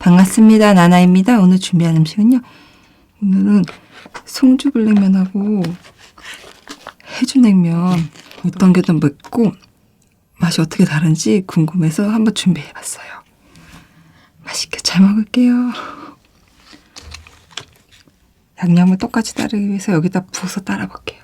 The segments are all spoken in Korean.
반갑습니다. 나나입니다. 오늘 준비한 음식은요. 오늘은 송주불냉면하고 해주냉면 어떤 게 더 맵고 맛이 어떻게 다른지 궁금해서 한번 준비해봤어요. 맛있게 잘 먹을게요. 양념을 똑같이 따르기 위해서 여기다 부어서 따라볼게요.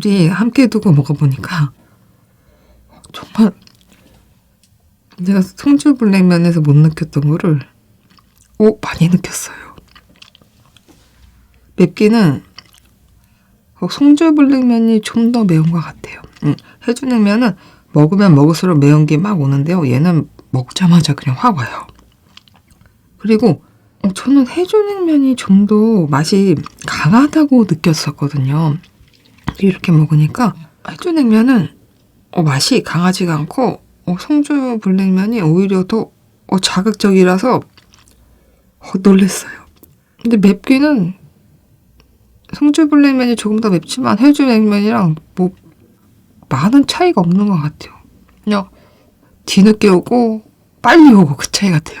둘이 함께 두고 먹어보니까 정말 내가 송주 블랙면에서 못 느꼈던 거를 오 많이 느꼈어요. 맵기는 어, 송주 블랙면이 좀 더 매운 것 같아요. 응. 해주냉면은 먹으면 먹을수록 매운 게 막 오는데요. 얘는 먹자마자 그냥 확 와요. 그리고 어, 저는 해주냉면이 좀 더 맛이 강하다고 느꼈었거든요. 이렇게 먹으니까 해주 냉면은 어, 맛이 강하지가 않고 어, 송주 블랙면이 오히려 더 어, 자극적이라서 어, 놀랬어요. 근데 맵기는 송주 블랙면이 조금 더 맵지만 해주 냉면이랑 뭐 많은 차이가 없는 것 같아요. 그냥 뒤늦게 오고 빨리 오고 그 차이 같아요.